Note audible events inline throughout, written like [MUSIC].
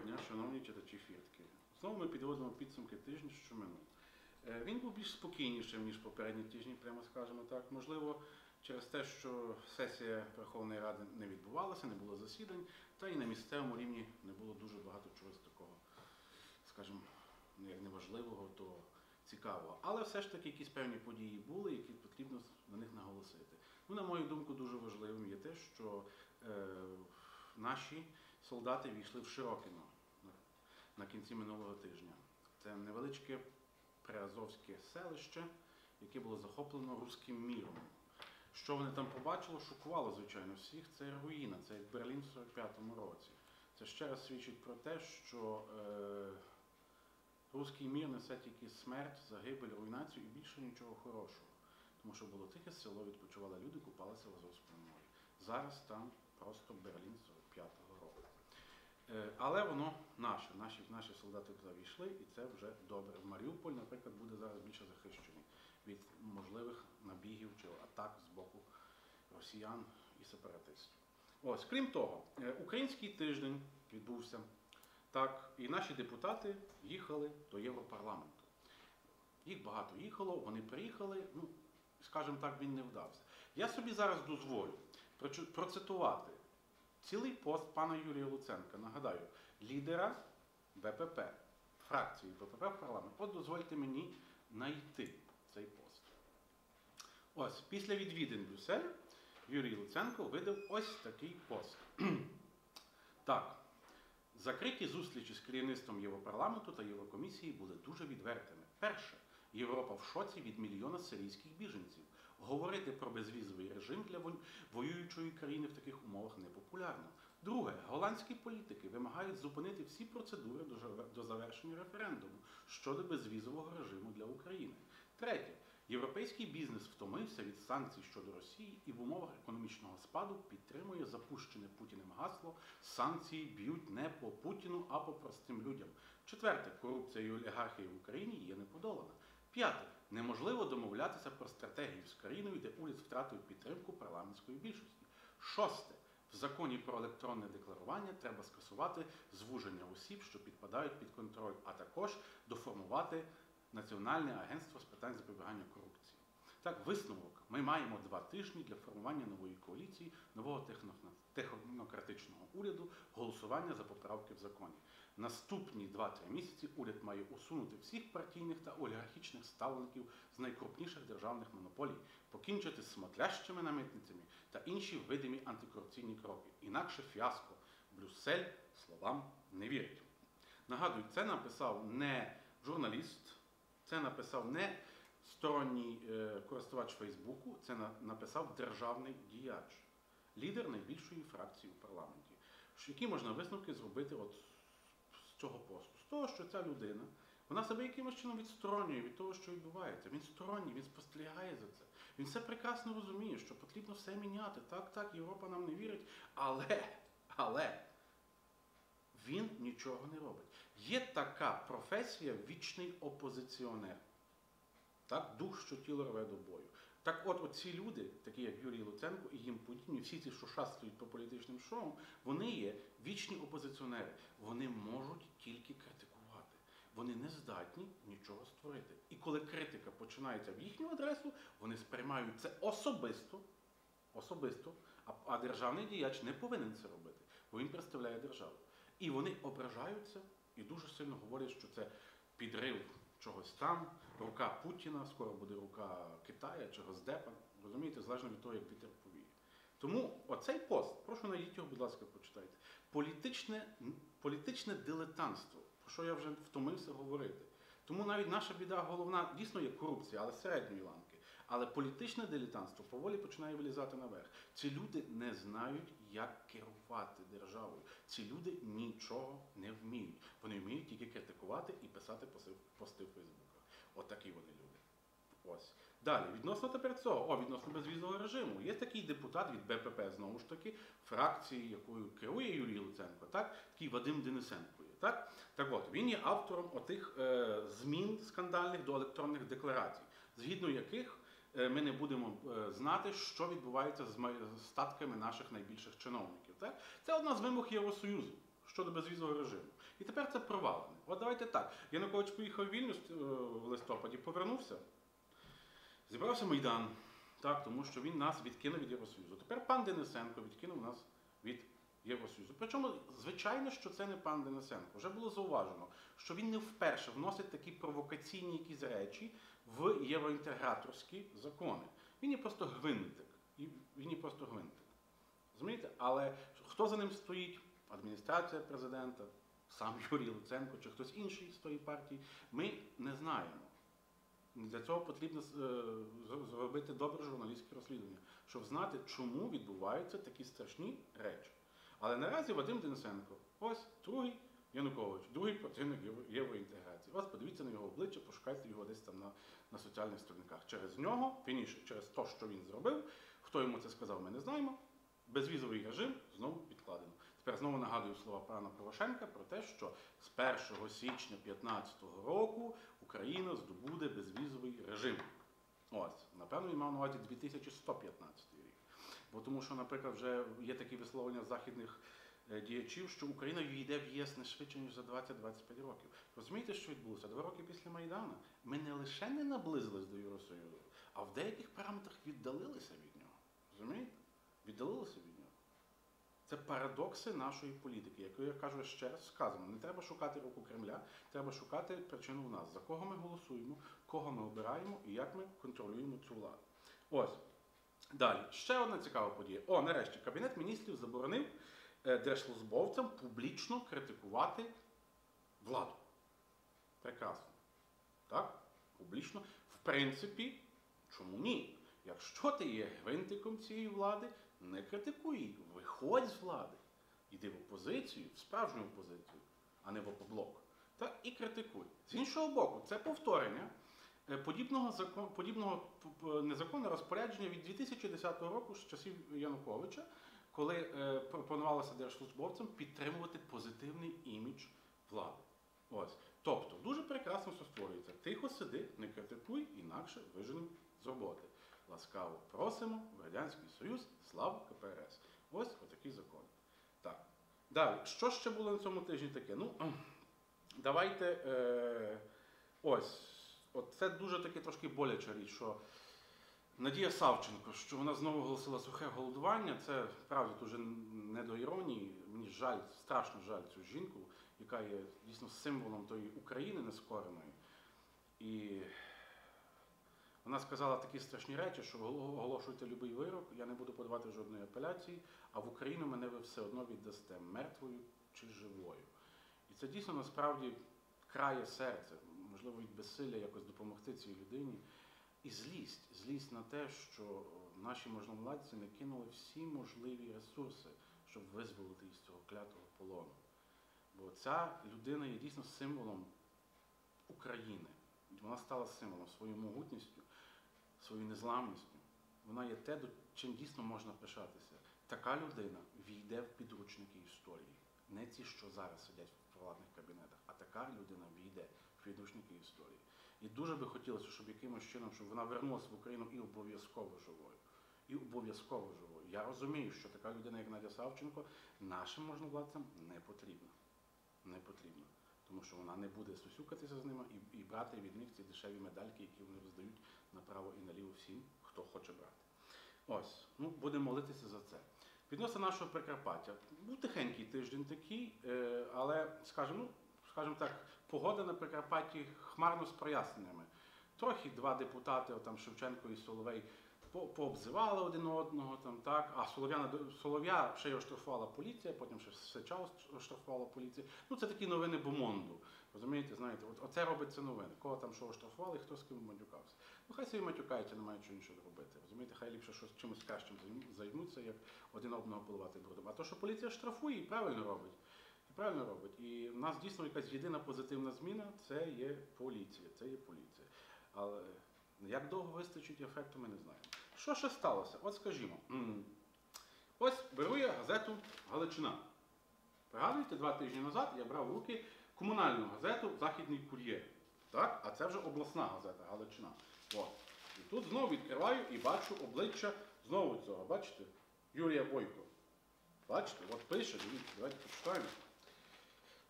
дня, шановні читачі фіртки. Знову ми підводимо підсумки тижня, що минув. Е, Він був більш спокійнішим, ніж попередні тижні, прямо скажемо так. Можливо, через те, що сесія Верховної Ради не відбувалася, не було засідань, та і на місцевому рівні не було дуже багато чогось такого, скажімо, ну, як неважливого, то цікавого. Але все ж таки якісь певні події були, які потрібно на них наголосити. Ну, на мою думку, дуже важливим є те, що е, наші солдати війшли в Широкино на, кінці минулого тижня. Це невеличке приазовське селище, яке було захоплено руським міром. Що вони там побачили, шокувало, звичайно, всіх. Це руїна, це як Берлін в 45-му році. Це ще раз свідчить про те, що е, руський мір несе тільки смерть, загибель, руйнацію і більше нічого хорошого. Тому що було тихе село, відпочивали люди, купалися в Азовському морі. Зараз там просто Берлін 45-го року. Е, Але воно наше, наші, наші солдати туди війшли, і це вже добре. Маріуполь, наприклад, буде зараз більше захищений від можливих набігів чи атак з боку росіян і сепаратистів. Ось, крім того, е, український тиждень відбувся. Так, і наші депутати їхали до Європарламенту. Їх багато їхало, вони приїхали, ну, скажімо так, він не вдався. Я собі зараз дозволю процитувати цілий пост пана Юрія Луценка, нагадаю, лідера БПП, фракції БПП в парламент. От дозвольте мені знайти цей пост. Ось, після відвідин Брюсселя Юрій Луценко видав ось такий пост. [CLEARS THROAT] так. Закриті зустрічі з керівництвом Європарламенту та Єврокомісії були дуже відвертими. Перше, Європа в шоці від мільйона сирійських біженців. Говорити про безвізовий режим для воюючої країни в таких умовах непопулярно. Друге, голландські політики вимагають зупинити всі процедури до до завершення референдуму щодо безвізового режиму для України. Третє, європейський бізнес втомився від санкцій щодо Росії і в умовах економічного спаду підтримує запущене Путіним гасло санкції б'ють не по Путіну, а по простим людям. Четверте, корупція і олігархія в Україні є неподолана. П'яте, неможливо домовлятися про стратегію з країною, де уряд втратив підтримку парламентської більшості. Шосте. В законі про електронне декларування треба скасувати звуження осіб, що підпадають під контроль, а також доформувати Національне агентство з питань запобігання корупції. Так, висновок. Ми маємо два тижні для формування нової коаліції, нового техно- технократичного уряду, голосування за поправки в законі. Наступні 2-3 місяці уряд має усунути всіх партійних та олігархічних ставленників з найкрупніших державних монополій, покінчити з смотрящими на митницями та інші видимі антикорупційні кроки. Інакше фіаско. Брюссель словам не вірить. Нагадую, це написав не журналіст, це написав не сторонній е, користувач Фейсбуку, це написав державний діяч, лідер найбільшої фракції у парламенті. Які можна висновки зробити от з цього посту? З того, що ця людина, вона себе якимось чином відсторонює від того, що відбувається. Він сторонній, він спостерігає за це. Він все прекрасно розуміє, що потрібно все міняти. Так, так, Європа нам не вірить, але, але він нічого не робить. Є така професія вічний опозиціонер. Так, дух, що тіло рве до бою. Так от оці люди, такі як Юрій Луценко і їм подібні, всі ці, що шастають по політичним шоу, вони є вічні опозиціонери. Вони можуть тільки критикувати. Вони не здатні нічого створити. І коли критика починається в їхню адресу, вони сприймають це особисто, особисто, а державний діяч не повинен це робити, бо він представляє державу. І вони ображаються і дуже сильно говорять, що це підрив чогось там, рука Путіна, скоро буде рука Китая чи Госдепа. Розумієте, залежно від того, як вітер повіє. Тому оцей пост, прошу найдіть його, будь ласка, почитайте. Політичне, політичне дилетантство, про що я вже втомився говорити. Тому навіть наша біда головна дійсно є корупція, але середньої ланки. Але політичне дилетантство поволі починає вилізати наверх. Ці люди не знають, як керувати державою. Ці люди нічого не вміють. Вони вміють тільки критикувати і писати пости в Фейсбуках. Отакі вони люди. Ось. Далі, відносно тепер цього, о, відносно безвізового режиму. Є такий депутат від БПП, знову ж таки, фракції, якою керує Юрій Луценко, так? такий Вадим Денисенко є. Так? так от, він є автором отих е, змін скандальних до електронних декларацій, згідно яких е, ми не будемо е, знати, що відбувається з статками наших найбільших чиновників. Так? Це одна з вимог Євросоюзу. щодо безвізового режиму. І тепер це провалене. От давайте так. Янукович поїхав в Вільнюс е, в листопаді, повернувся, зібрався Майдан, так, тому що він нас відкинув від Євросоюзу. Тепер пан Денисенко відкинув нас від Євросоюзу. Причому, звичайно, що це не пан Денисенко. Вже було зауважено, що він не вперше вносить такі провокаційні якісь речі в євроінтеграторські закони. Він є просто гвинтик. Він є просто гвинтик. Розумієте? Але хто за ним стоїть? Адміністрація президента, сам Юрій Луценко чи хтось інший з тої партії, ми не знаємо. Для цього потрібно е, зробити добре журналістське розслідування, щоб знати, чому відбуваються такі страшні речі. Але наразі Вадим Денисенко, ось другий Янукович, другий противник євроінтеграції. Ось подивіться на його обличчя, пошукайте його десь там на, на соціальних сторінках. Через нього, фініше, через те, що він зробив, хто йому це сказав, ми не знаємо. Безвізовий режим знову відкладено. Тепер знову нагадую слова пана Порошенка про те, що з 1 січня 2015 року Україна здобуде безвізовий режим. Ось, напевно, він мав на увазі 2115 рік. Бо тому що, наприклад, вже є такі висловлення західних е, діячів, що Україна війде в ЄС не швидше, ніж за 20-25 років. Розумієте, що відбулося? Два роки після Майдану ми не лише не наблизились до Євросоюзу, а в деяких параметрах віддалилися від нього. Розумієте? Віддалилися від нього. Це парадокси нашої політики, яку я кажу ще раз сказано. Не треба шукати руку Кремля, треба шукати причину в нас, за кого ми голосуємо, кого ми обираємо і як ми контролюємо цю владу. Ось. Далі, ще одна цікава подія. О, нарешті, Кабінет міністрів заборонив е, держслужбовцям публічно критикувати владу. Прекрасно. Так? Публічно. В принципі, чому ні? Якщо ти є гвинтиком цієї влади, не критикуй її. Виходь з влади. Іди в опозицію, в справжню опозицію, а не в опоблок. Так і критикуй. З іншого боку, це повторення е, подібного закон, подібного незаконного розпорядження від 2010 року з часів Януковича, коли е, пропонувалося держслужбовцям підтримувати позитивний імідж влади. Ось. Тобто, дуже прекрасно все створюється. Тихо сиди, не критикуй, інакше виженемо з роботи. Ласкаво просимо в Радянський Союз, слава КПРС. Ось отакий закон. Так. Далі, що ще було на цьому тижні таке? Ну, давайте. Е, ось. От це дуже таке трошки боляча річ, що Надія Савченко, що вона знову оголосила сухе голодування, це правда дуже не до іронії. Мені жаль, страшно жаль цю жінку, яка є дійсно символом тої України нескореної. І вона сказала такі страшні речі, що оголошуйте будь-який вирок, я не буду подавати жодної апеляції, а в Україну мене ви все одно віддасте мертвою чи живою. І це дійсно насправді крає серце, можливо, від безсилля якось допомогти цій людині. І злість, злість на те, що наші можновладці не кинули всі можливі ресурси, щоб визволити її з цього клятого полону. Бо ця людина є дійсно символом України. Вона стала символом своєю могутністю, своєю незламністю. Вона є те, чим дійсно можна пишатися. Така людина війде в підручники історії. Не ті, що зараз сидять в владних кабінетах, а така людина війде в підручники історії. І дуже би хотілося, щоб якимось чином, щоб вона вернулася в Україну і обов'язково живою. І обов'язково живою. Я розумію, що така людина, як Надя Савченко, нашим можновладцям не потрібна. Не потрібна. Тому що вона не буде сусюкатися з ними і, і брати від них ці дешеві медальки, які вони роздають направо і наліво всім, хто хоче брати. Ось, ну будемо молитися за це. Відносно нашого Прикарпаття. Був тихенький тиждень такий, е, але, скажімо, ну, скажімо так, погода на Прикарпатті хмарно з проясненнями. Трохи два депутати, там Шевченко і Соловей, пообзивали один одного, там, так, а Солов'я, Солов'я ще й оштрафувала поліція, потім ще Сеча оштрафувала поліція. Ну, це такі новини бомонду. Розумієте, знаєте, от, оце робиться новини. Кого там що оштрафували, хто з ким матюкався. Ну, хай собі матюкаються, немає чого іншого робити. Розумієте, хай ліпше щось чимось кращим займ- займуться, як один одного поливати брудом. А то, що поліція штрафує, і правильно робить. І правильно робить. І в нас дійсно якась єдина позитивна зміна це є поліція. Це є поліція. Але як довго вистачить ефекту, ми не знаємо. Що ще сталося? От скажімо, ось беру я газету Галичина. Пригадуєте, два тижні назад я брав в руки комунальну газету Західний кур'єр. Так? А це вже обласна газета Галичина. От. І тут знову відкриваю і бачу обличчя знову цього, бачите? Юрія Бойко. Бачите, от пише, дивіться, давайте почитаємо.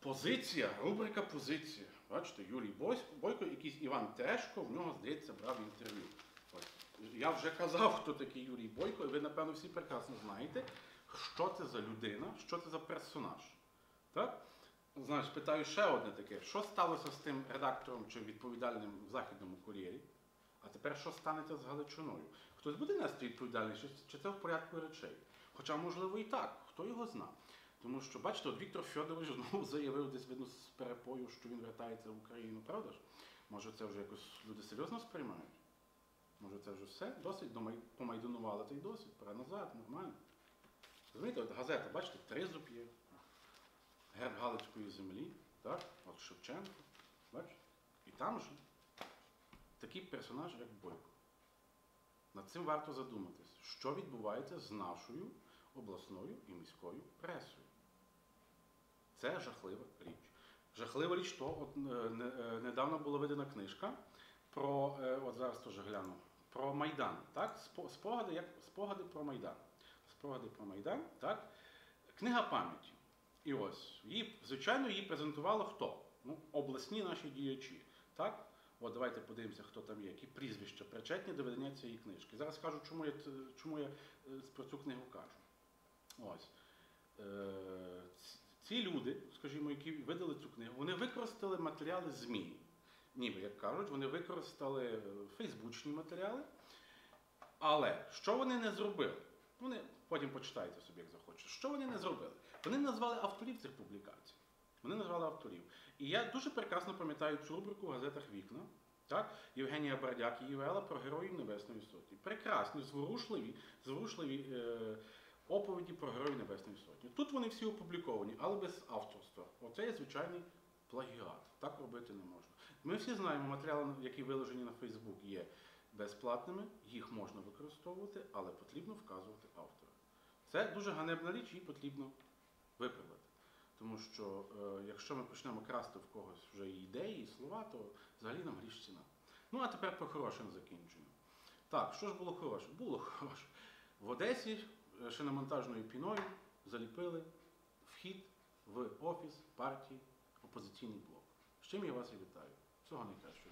Позиція, рубрика позиція. Бачите, Юрій Бойко, якийсь Іван Терешко, в нього, здається, брав інтерв'ю. Я вже казав, хто такий Юрій Бойко, і ви, напевно, всі прекрасно знаєте, що це за людина, що це за персонаж. Так? Знаєш, питаю ще одне таке: що сталося з тим редактором чи відповідальним в західному кур'єрі? А тепер що станеться з Галичиною? Хтось буде нести відповідальність, чи, чи це в порядку речей? Хоча, можливо, і так, хто його зна. Тому що, бачите, от Віктор Фьодорович знову заявив десь видно з перепою, що він вертається в Україну, правда ж? Може, це вже якось люди серйозно сприймають? Може, це вже все? Досить помайданували цей досвід, пора назад, нормально. Розумієте, от газета, бачите, тризуб є, герб Галицької землі, так? От Шевченко, бачите? І там же такий персонаж, як Бойко. Над цим варто задуматись, що відбувається з нашою обласною і міською пресою. Це жахлива річ. Жахлива річ, то от, е, е, недавно була видана книжка про, е, от зараз теж гляну, про Майдан. Так? Спогади, як, спогади про Майдан. Спогади про Майдан, так? Книга пам'яті. І ось, її, звичайно, її презентувало хто? Ну, обласні наші діячі. Так? От давайте подивимося, хто там є, які прізвища причетні до видання цієї книжки. Зараз скажу, чому я, чому я е, про цю книгу кажу. Ось. Е, Ці люди, скажімо, які видали цю книгу, вони використали матеріали ЗМІ. Ніби, як кажуть, вони використали е, фейсбучні матеріали. Але що вони не зробили? Вони потім почитайте собі, як захочете. Що вони не зробили? Вони назвали авторів цих публікацій. Вони назвали авторів. І я дуже прекрасно пам'ятаю цю рубрику в газетах Вікна. Так? Євгенія Бардяк її вела про героїв Небесної Сотні. Прекрасні, зворушливі, зворушливі е, оповіді про героїв Небесної Сотні. Тут вони всі опубліковані, але без авторства. Оце є звичайний плагіат. Так робити не можна. Ми всі знаємо, матеріали, які виложені на Фейсбук, є безплатними, їх можна використовувати, але потрібно вказувати автора. Це дуже ганебна річ, її потрібно виправити. Тому що е, якщо ми почнемо красти в когось вже і ідеї, і слова, то взагалі нам гріш ціна. Ну а тепер про хороше на закінчення. Так, що ж було хороше? Було хороше. В Одесі е, шиномонтажною піною заліпили вхід в офіс партії опозиційний блок. З чим я вас і вітаю. Co oni też?